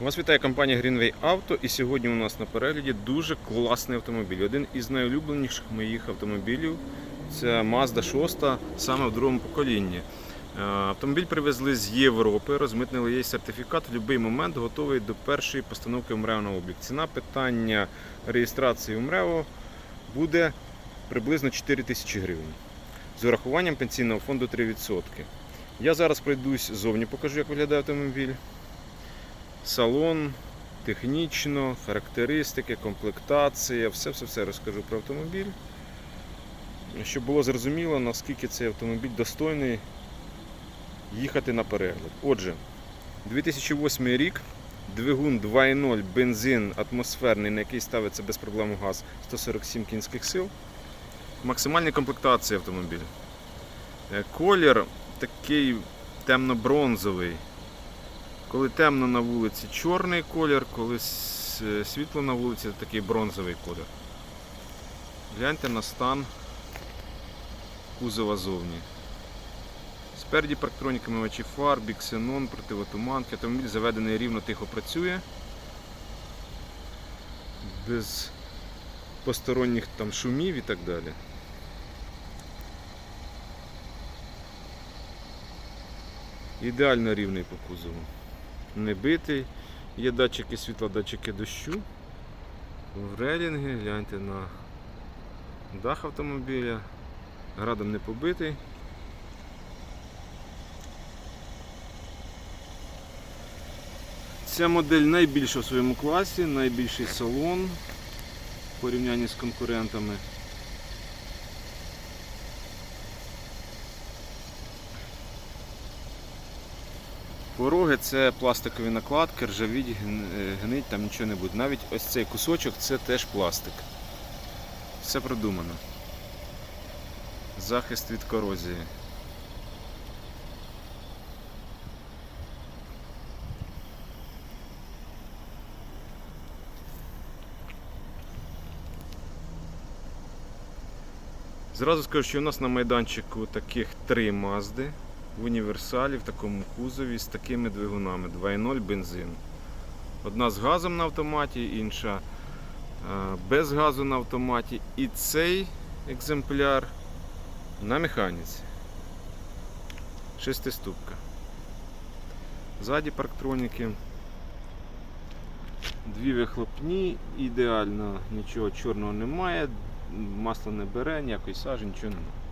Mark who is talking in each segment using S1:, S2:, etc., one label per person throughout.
S1: Вас вітає компанія Greenway Auto і сьогодні у нас на перегляді дуже класний автомобіль. Один із найулюбленіших моїх автомобілів це Mazda 6 саме в другому поколінні. Е, Автомобіль привезли з Європи, розмитнили є сертифікат, в будь-який момент готовий до першої постановки в МРЕО на облік. Ціна питання реєстрації в МРЕО буде приблизно 4 тисячі гривень. З урахуванням пенсійного фонду 3%. Я зараз пройдусь зовні, покажу, як виглядає автомобіль салон, технічно, характеристики, комплектація, все-все-все розкажу про автомобіль. Щоб було зрозуміло, наскільки цей автомобіль достойний їхати на перегляд. Отже, 2008 рік, двигун 2.0, бензин атмосферний, на який ставиться без проблем газ 147 кінських сил. Максимальна комплектація автомобіля. Е, Колір такий темно-бронзовий. Коли темно на вулиці чорний колір, коли світло на вулиці такий бронзовий колір. Гляньте на стан кузова зовні. Спереді парктроніки мивачі фар, біксенон, противотуманки. Автомобіль заведений рівно тихо працює. Без посторонніх там шумів і так далі. Ідеально рівний по кузову не битий. Є датчики світла, датчики дощу. В релінги, гляньте на дах автомобіля. Градом не побитий. Ця модель найбільша в своєму класі, найбільший салон в порівнянні з конкурентами. Пороги це пластикові накладки, ржавіть, е, гнить, там нічого не буде. Навіть ось цей кусочок це теж пластик. Все продумано. Захист від корозії. Зразу скажу, що у нас на майданчику таких три мазди в універсалі в такому кузові з такими двигунами 2.0 бензин. Одна з газом на автоматі, інша е, без газу на автоматі. І цей екземпляр на механіці. Шестиступка. Ззаді парктроніки. Дві вихлопні, ідеально, нічого чорного немає, масло не бере, ніякої сажі, нічого немає.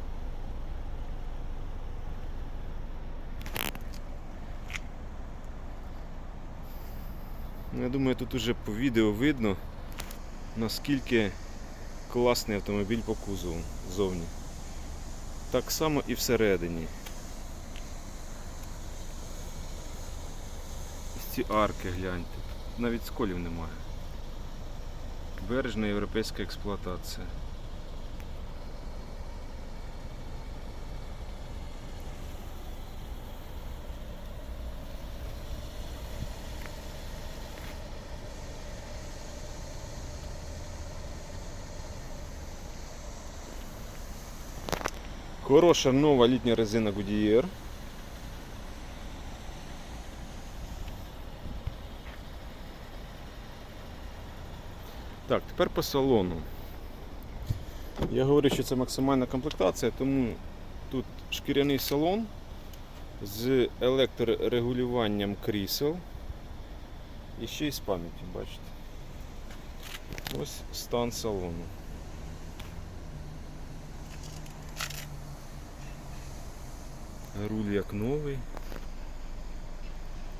S1: Ну, Я думаю, тут уже по відео видно, наскільки класний автомобіль по кузову зовні. Так само і всередині. Ось ці арки гляньте. Навіть сколів немає. Бережна європейська експлуатація. Хороша нова літня резина Goodyear. Так, тепер по салону. Я говорю, що це максимальна комплектація, тому тут шкіряний салон з електрорегулюванням крісел і ще й з пам'яттю, бачите. Ось стан салону. Руль як новий.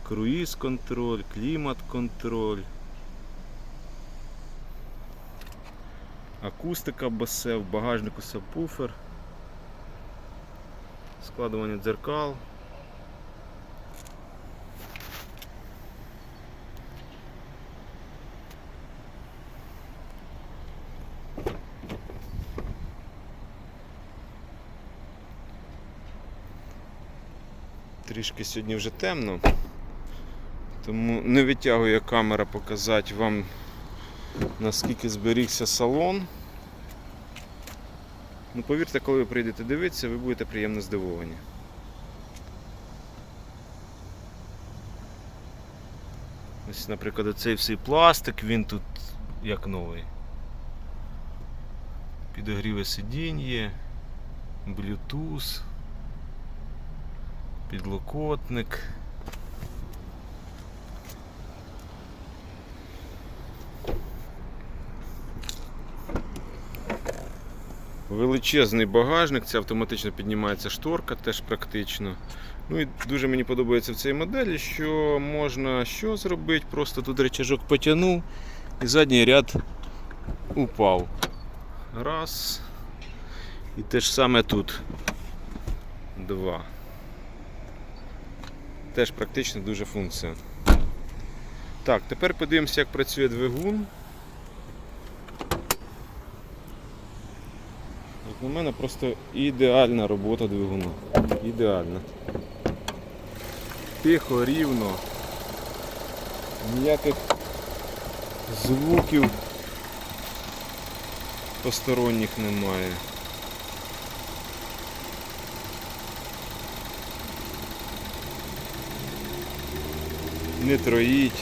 S1: Круїз контроль, клімат контроль. Акустика басе, в багажнику сабвуфер. Складування дзеркал. Трішки сьогодні вже темно, тому не витягує камера показати вам наскільки зберігся салон. Ну повірте, коли ви прийдете дивитися, ви будете приємно здивовані. Ось, наприклад, оцей всей пластик, він тут як новий. Підогріве сидіння, Bluetooth, підлокотник. Величезний багажник, це автоматично піднімається шторка, теж практично. Ну і дуже мені подобається в цій моделі, що можна що зробити, просто тут речажок потягнув і задній ряд упав. Раз. І те ж саме тут. Два. Теж практично дуже функція. Так, тепер подивимося, як працює двигун. Як на мене просто ідеальна робота двигуна. Ідеальна. Тихо, рівно. Ніяких звуків посторонніх немає. Не троїть.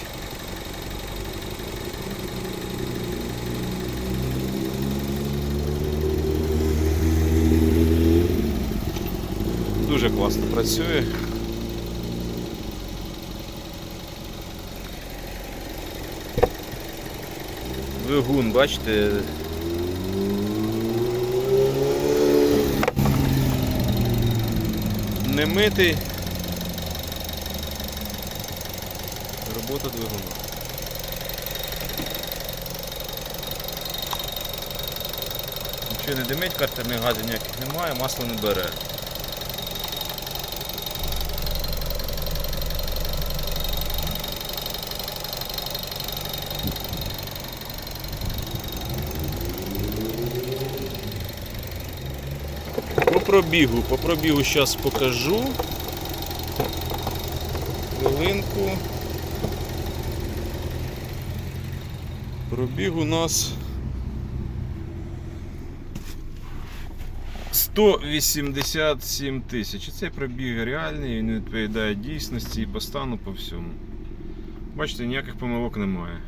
S1: Дуже класно працює. Двигун, бачите. Не митий. Робота двигуна. Нічого не димить, картерних газів ніяких немає, масло не бере. Пробігу, по пробігу зараз покажу. Хвилинку. Пробіг у нас 187 тисяч. Цей пробіг реальний, він відповідає дійсності і по стану по всьому. Бачите, ніяких помилок немає.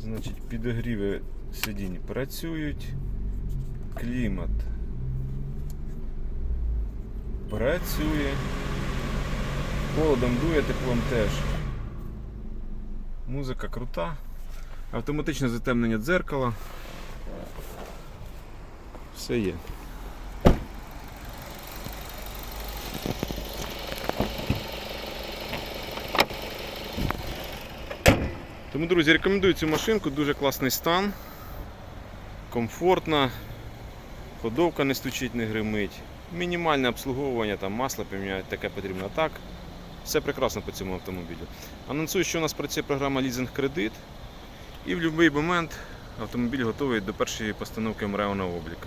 S1: Значить, підогріви сидінь працюють. Клімат працює. Холодом дує, теплом теж. Музика крута. Автоматичне затемнення дзеркала. Все є. Тому, друзі, рекомендую цю машинку, дуже класний стан, комфортна, ходовка не стучить, не гримить, мінімальне обслуговування, там масло поміняти, таке потрібно. А так, все прекрасно по цьому автомобілю. Анонсую, що у нас працює програма Leasing Кредит. І в будь-який момент автомобіль готовий до першої постановки МРЕО на облік.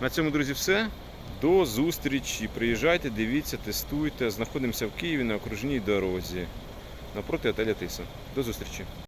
S1: На цьому, друзі, все. До зустрічі. Приїжджайте, дивіться, тестуйте. Знаходимося в Києві на окружній дорозі напроти отеля Тиса. До зустрічі!